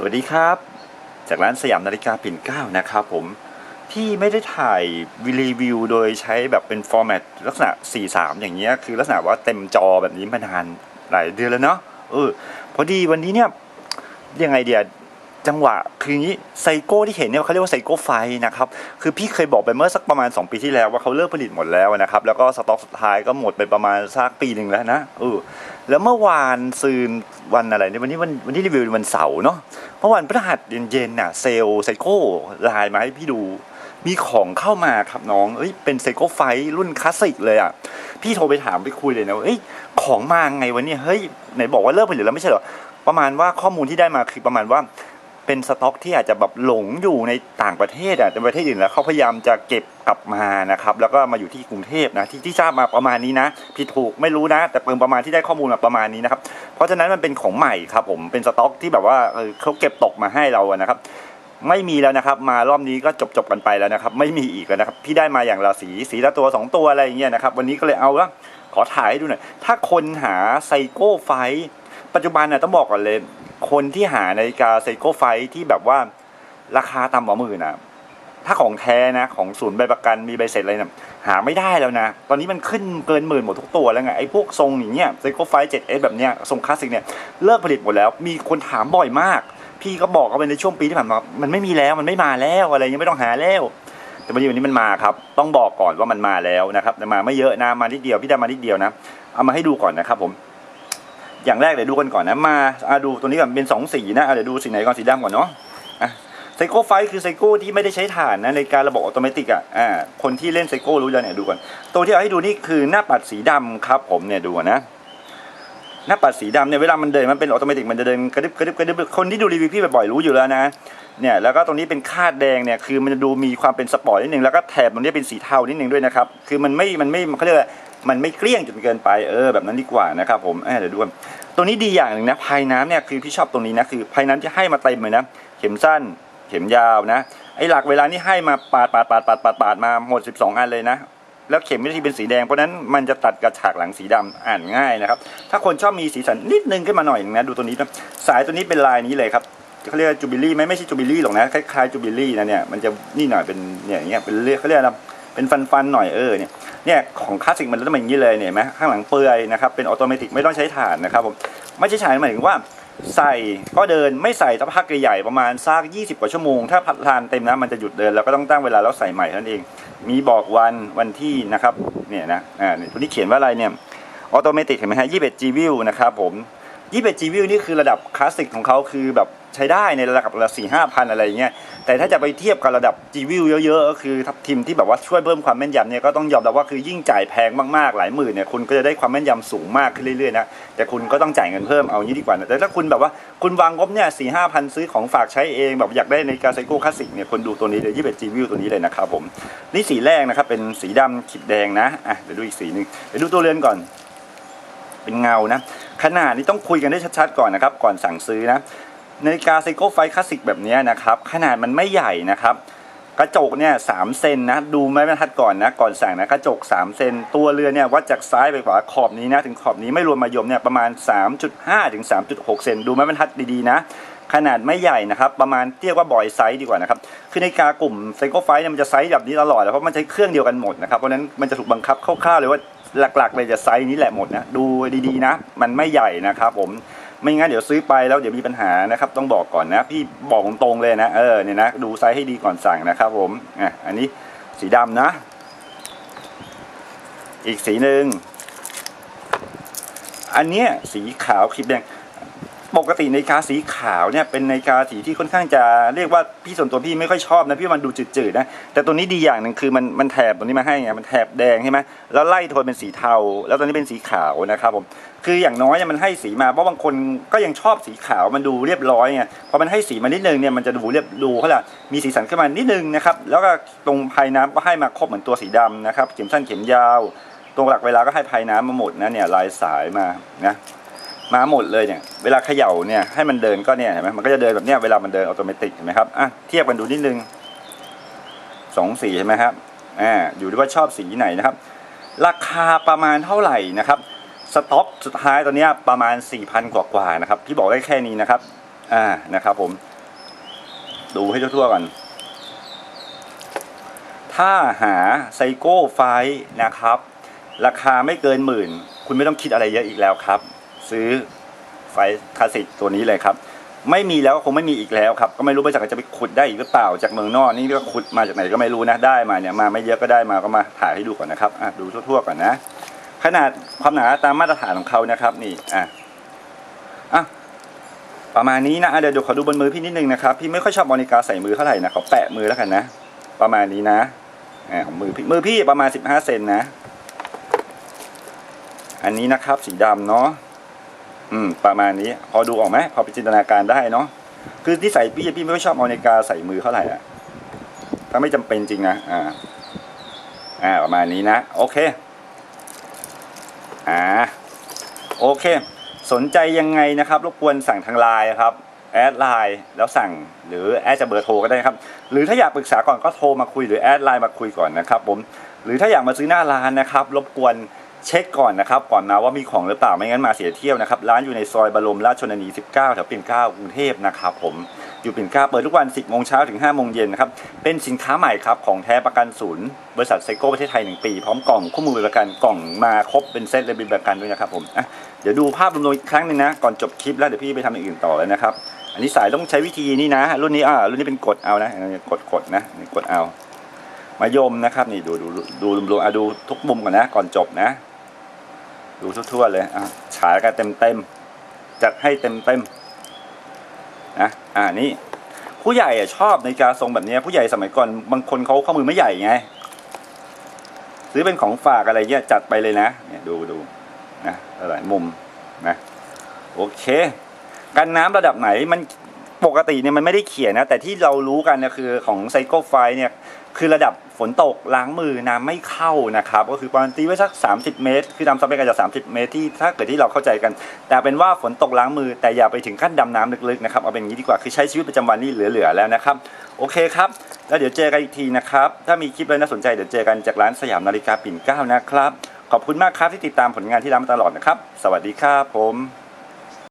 สวัสดีครับ จากร้านสยามนาฬิกาปิ่นเก้านะครับผมที่ไม่ได้ถ่ายรีวิวโดยใช้แบบเป็นฟอร์แมตลักษณะ 4-3 อย่างเงี้ยคือลักษณะว่าเต็มจอแบบนี้มานานหลายเดือนแล้วเนาะเออพอดีวันนี้เนี่ยยังไงเดีย จังหวะคืออย่างนี้ไซโก้ที่เห็นเนี่ยเขาเรียกว่าไซโก้ไฟนะครับคือพี่เคยบอกไปเมื่อสักประมาณ 2 ปีที่แล้วว่าเขาเลิกผลิตหมดแล้วนะครับแล้วก็สต็อกสุดท้ายก็หมดไปประมาณสักปีหนึ่งแล้วนะเออแล้วเมื่อวานซืนวันอะไรเนี่ยวันนี้วันวันที่รีวิววันเสาร์เนาะเมื่อวันพฤหัสเย็นๆน่ะเซลล์ไซโก้ไลน์มาให้พี่ดูมีของเข้ามาครับน้องเอ้ยเป็นไซโก้ไฟรุ่นคลาสสิกเลยอะพี่โทรไปถามไปคุยเลยนะเอ้ยของมาไงวะเนี่ยเฮ้ยไหนบอกว่าเลิกผลิตแล้วไม่ใช่เหรอประมาณว่าข้อมูลที่ได้มาคือประมาณว่า เป็นสต็อกที่อาจจะแบบหลงอยู่ในต่างประเทศอะในประเทศอื่นแล้วเขาพยายามจะเก็บกลับมานะครับ แล้วก็มาอยู่ที่กรุงเทพนะที่ที่ทราบมาประมาณนี้นะผิดถูกไม่รู้นะ แต่เป็นประมาณที่ได้ข้อมูลมาประมาณนี้นะครับ เพราะฉะนั้นมันเป็นของใหม่ครับผมเป็นสต็อกที่แบบว่าเออเขาเก็บตกมาให้เราอะนะครับไม่มีแล้วนะครับ มารอบนี้ก็จบจบกันไปแล้วนะครับ ไม่มีอีกแล้วนะครับ พี่ได้มาอย่างละสีสีละตัวสองตัวอะไรอย่างเงี้ยนะครับ วันนี้ก็เลยเอาละขอถ่ายให้ดูหน่อยถ้าคนหาไซโก้ไฟปัจจุบันน่ะต้องบอกก่อนเลย คนที่หานาฬิกาไซโกไฟที่แบบว่าราคาต่ำกว่าหมื่นนะถ้าของแท้นะ ของศูนย์ใบประกันมีใบเสร็จอะไรเนะหาไม่ได้แล้วนะ ตอนนี้มันขึ้นเกินหมื่นหมดทุกตัวแล้วไง ไอ้พวกทรงอย่างเงี้ยไซโกไฟ 7S แบบเนี้ยทรงคลาสสิกเนี่ย เลิกผลิตหมดแล้ว มีคนถามบ่อยมาก พี่ก็บอกเขาไปในช่วงปีที่ผ่านมา มันไม่มีแล้ว มันไม่มาแล้วอะไรเงี้ยไม่ต้องหาแล้ว แต่วันนี้วันนี้มันมาครับ ต้องบอกก่อนว่ามันมาแล้วนะครับแต่มาไม่เยอะนะ มานิดเดียว พี่ได้มานิดเดียวนะ เอามาให้ดูก่อนนะครับผม อย่างแรกเดี๋ยวดูกันก่อนนะมาอาดูตัวนี้ก่อนเป็นสองสีนะเดี๋ยวดูสีไหนก่อนสีดำก่อนเนาะไซโก้ไฟคือไซโก้ที่ไม่ได้ใช้ฐานนะในการระบบอัตโนมัติอะอ่าคนที่เล่นไซโก้รู้แล้วเนี่ยดูก่อนตัวที่เอาให้ดูนี่คือหน้าปัดสีดำครับผมเนี่ยดูก่อนนะ หน้าปัดสีดำเนี่ยเวลามันเดินมันเป็นออโตเมติกมันจะเดินกระดึบกระดึบกระดึบคนที่ดูรีวิวพี่บ่อยๆรู้อยู่แล้วนะเนี่ยแล้วก็ตรงนี้เป็นคาดแดงเนี่ยคือมันจะดูมีความเป็นสปอร์ตนิดนึงแล้วก็แถบตรงนี้เป็นสีเทานิดนึงด้วยนะครับคือมันไม่มันไม่เขาเรียกว่ามันไม่เกลี้ยงจนเกินไปเออแบบนั้นดีกว่านะครับผมเเดี๋ยวดูกันตัวนี้ดีอย่างหนึ่งนะภายน้ำเนี่ยคือพี่ชอบตรงนี้นะคือภายน้ำจะให้มาเต็มเลยนะเข็มสั้นเข็มยาวนะไอ้หลักเวลานี่ให้มาปาดปาดปาดปาดปาดปาดมาหมด 12 อันเลยนะ แล้วเข็มไม่ได้เป็นสีแดงเพราะนั้นมันจะตัดกับฉากหลังสีดำอ่านง่ายนะครับ ถ้าคนชอบมีสีสันนิดนึงขึ้นมาหน่อยนะดูตัวนี้นะสายตัวนี้เป็นลายนี้เลยครับเขาเรียกจูบิลี่ไหมไม่ใช่จูบิลี่หรอกนะคล้ายๆจูบิลี่นะเนี่ยมันจะนี่หน่อยเป็นเนี่ยอย่างเงี้ยเป็นเรียกเขาเรียกอะไรเป็นฟันๆหน่อยเออเนี่ยเนี่ยของคลาสสิกมันจะเป็นอย่างนี้เลยเนี่ยเห็นไหมข้างหลังเปลือยนะครับเป็นออโตเมติกไม่ต้องใช้ถ่านนะครับผมไม่ใช่ถ่านหมายถึงว่า ใส่ก็เดินไม่ใส่สักพักใหญ่ประมาณสัก20 กว่าชั่วโมง ถ้าพัดทานเต็มนะมันจะหยุดเดินแล้วก็ต้องตั้งเวลาแล้วใส่ใหม่เท่านั้นเอง มีบอกวันวันที่นะครับเนี่ยนะอ่าเนี่ยตัวนี้เขียนว่าอะไรเนี่ยออโตเมติกเห็นไหมฮะ 21 G view นะครับผม 21 G view นี่คือระดับคลาสสิกของเขาคือแบบใช้ได้ในระดับระดับ4 5พันอะไรอย่างเงี้ยแต่ถ้าจะไปเทียบกับระดับ G view เยอะๆก็คือทับทิมที่แบบว่าช่วยเพิ่มความแม่นยำเนี่ยก็ต้องยอมรับว่าคือยิ่งจ่ายแพงมากๆหลายหมื่นเนี่ยคุณก็จะได้ความแม่นยำสูงมากขึ้นเรื่อยๆนะแต่คุณก็ต้องจ่ายเงินเพิ่มเอางี้ดีกว่านะแต่ถ้าคุณแบบว่าคุณวางงบเนี่ยสี่ห้าพันซื้อของฝากใช้เองแบบอยากได้ในการไซโก้คลาสสิกเนี่ยคนดูตัวนี้เลย21 G view ตัวนี้เลยนะครับผมนี่สีแรกนะครับเป็นสีดำขีดแดงนะอะเดี๋ยวดูอีกสีหนึ่งเดี๋ยวดูตัวเรือนก่อน เป็นเงานะ ขนาดนี้ต้องคุยกันได้ชัดๆก่อนนะครับ ก่อนสั่งซื้อนะนาฬิกาไซโกไฟคลาสสิกแบบนี้นะครับ ขนาดมันไม่ใหญ่นะครับ กระจกเนี่ยสามเซนนะ ดูไม้บรรทัดก่อนนะ ก่อนสั่งนะกระจก 3 เซน ตัวเรือเนี่ยวัดจากซ้ายไปขวาขอบนี้นะ ถึงขอบนี้ไม่รวมมายมเนี่ยประมาณ 3.5 ถึง 3.6 เซน ดูไม้บรรทัดดีๆนะขนาดไม่ใหญ่นะครับ ประมาณเรียกว่าบอยไซส์ดีกว่านะครับ คือนาฬิกากลุ่มไซโกไฟเนี่ยมันจะไซส์แบบนี้ตลอดแล้วเพราะมันใช้เครื่องเดียวกันหมดนะครับ เพราะฉะนั้นมันจะถูกบังคับคร่าวๆเลยว่า หลักๆเลยจะไซส์นี้แหละหมดนะดูดีๆนะ มันไม่ใหญ่นะครับผมไม่งั้นเดี๋ยวซื้อไปแล้วเดี๋ยวมีปัญหานะครับต้องบอกก่อนนะพี่บอกตรงๆเลยนะเออเนี่ยนะดูไซส์ให้ดีก่อนสั่งนะครับผมอะอันนี้สีดำนะ อีกสีหนึ่งอันเนี้ยสีขาวคลิปแดง ปกติในาฬิกาสีขาวเนี่ยเป็นในาฬิกาสีที่ค่อนข้างจะเรียกว่าพี่ส่วนตัวพี่ไม่ค่อยชอบนะพี่มันดูจืดๆนะแต่ตัวนี้ดีอย่างหนึ่งคือมันมันแถบตัวนี้มาให้ไงมันแถบแดงใช่ไหมแล้วไล่โทนเป็นสีเทา แล้วตัวนี้เป็นสีขาวนะครับผมคืออย่างน้อยเนี่ยมันให้สีมาเพราะบางคนก็ยังชอบสีขาวมันดูเรียบร้อยไงพอมันให้สีมานิดนึงเนี่ยมันจะดูเรียบดูเขาละมีสีสันขึ้นมานิดนึงนะครับแล้วก็ตรงภายน้ำก็ให้มาครบเหมือนตัวสีดำนะครับเข็มสั้นเข็มยาว ตรงหลักเวลาก็ให้ภายน้ำมาหมดนะเนี่ยลายสายมานะ มาหมดเลยเนี่ยเวลาเขย่าเนี่ยให้มันเดินก็เนี่ยเห็นไหมมันก็จะเดินแบบเนี้ยเวลามันเดินอัตโนมัติเห็นไหมครับอะเทียบกันดูนิดนึงสองสีเห็นไหมครับอ่าอยู่ที่ว่าชอบสีไหนนะครับ ราคาประมาณเท่าไหร่นะครับสต็อกสุดท้ายตอนเนี้ยประมาณ 4,000 กว่ากว่านะครับพี่บอกได้แค่นี้นะครับอ่านะครับผม ดูให้ทั่วๆก่อนถ้าหาไซโก้ไฟนะครับ ราคาไม่เกินหมื่น คุณไม่ต้องคิดอะไรเยอะอีกแล้วครับ ซื้อไฟคาสสิกตัวนี้เลยครับ ไม่มีแล้วคงไม่มีอีกแล้วครับ ก็ไม่รู้บริษัทจะไปขุดได้อีกหรือเปล่าจากเมืองนอกนี่ก็ขุดมาจากไหนก็ไม่รู้นะได้มาเนี่ยมาไม่เยอะก็ได้มาก็มาถ่ายให้ดูก่อนนะครับอะดูทั่วๆก่อนนะ ขนาดความหนาตามมาตรฐานของเขานะครับ นี่อะอะประมาณนี้นะอะเดี๋ยวเดี๋ยวขอดูบนมือพี่นิดนึงนะครับพี่ไม่ค่อยชอบมอนิกาใส่มือเท่าไหร่นะขอแปะมือแล้วกันนะ ประมาณนี้นะอ่าของมือพี่มือพี่ประมาณสิบห้าเซนนะ อันนี้นะครับสีดำเนาะ อืม ประมาณนี้ พอดูออกไหมพอไปจินตนาการได้เนาะคือที่ใส่พี่พี่ไม่ค่อยชอบเอานาฬิกาใส่มือเท่าไหร่อะถ้าไม่จำเป็นจริงนะอ่า อ่า ประมาณนี้นะ โอเค อ่า โอเค สนใจยังไงนะครับรบกวนสั่งทางไลน์ครับแอดไลน์แล้วสั่งหรือแอดจะเบอร์โทรก็ได้ครับ หรือถ้าอยากปรึกษาก่อนก็โทรมาคุยหรือแอดไลน์มาคุยก่อนนะครับผมหรือถ้าอยากมาซื้อหน้าร้านนะครับ รบกวน เช็คก่อนนะครับก่อนมาว่ามีของหรือเปล่าไม่งั้นมาเสียเที่ยวนะครับร้านอยู่ในซอยบรมราชชนนี 19 แถวปิ่นเกล้ากรุงเทพนะครับผมอยู่ปิ่นเกล้าเปิดทุกวัน 10 โมงเช้าถึง 5 โมงเย็นนะครับเป็นสินค้าใหม่ครับของแท้ประกันศูนย์บริษัทไซโก้ประเทศไทย 1 ปี พร้อมกล่องคู่มือประกันกล่องมาครบเป็นเซตเลยเป็นประกันด้วยนะครับผมเดี๋ยวดูภาพรวมๆอีกครั้งหนึ่งนะก่อนจบคลิปแล้วเดี๋ยวพี่ไปทำอย่างอื่นต่อเลยนะครับอันนี้สายต้องใช้วิธีนี้นะ รุ่นนี้อ่ารุ่นนี้เป็นกดเอานะกดกดนะกดเอามายมนะครับนี่ดูดูดูรวมๆอะดูทุกมุมก่อนนะก่อนจบนะ ดูทั่วๆเลยอะฉายกันเต็มๆจัดให้เต็มๆนะอ่านี่ผู้ใหญ่อะชอบในาฬิกาทรงแบบนี้ผู้ใหญ่สมัยก่อนบางคนเขาข้อมือไม่ใหญ่ไงซื้อเป็นของฝากอะไรเงี้ยจัดไปเลยนะเนี่ยดูดูนะหลายมุมนะโอเค กันน้ำระดับไหนมัน ปกติเนี่ยมันไม่ได้เขียนนะ แต่ที่เรารู้กันเนี่ยคือของไซโคไฟเนี่ยคือระดับฝนตกล้างมือน้ำไม่เข้านะครับ ก็คือประมาณตีไว้สัก 30 เมตร คือตามสเปคอาจจะ30 เมตรที่ถ้าเกิดที่เราเข้าใจกัน แต่เป็นว่าฝนตกล้างมือ แต่อย่าไปถึงขั้นดำน้ำลึกๆนะครับเอาเป็นอย่างนี้ดีกว่าคือใช้ชีวิตประจำวันนี่เหลือๆแล้วนะครับ โอเคครับ แล้วเดี๋ยวเจอกันอีกทีนะครับ ถ้ามีคลิปอะไรน่าสนใจเดี๋ยวเจอกันจากร้านสยามนาฬิกาปิ่นเกล้านะครับขอบคุณมากครับที่ติดตามผลงานที่ร้านมาตลอดนะครับ สวัสดีครับผม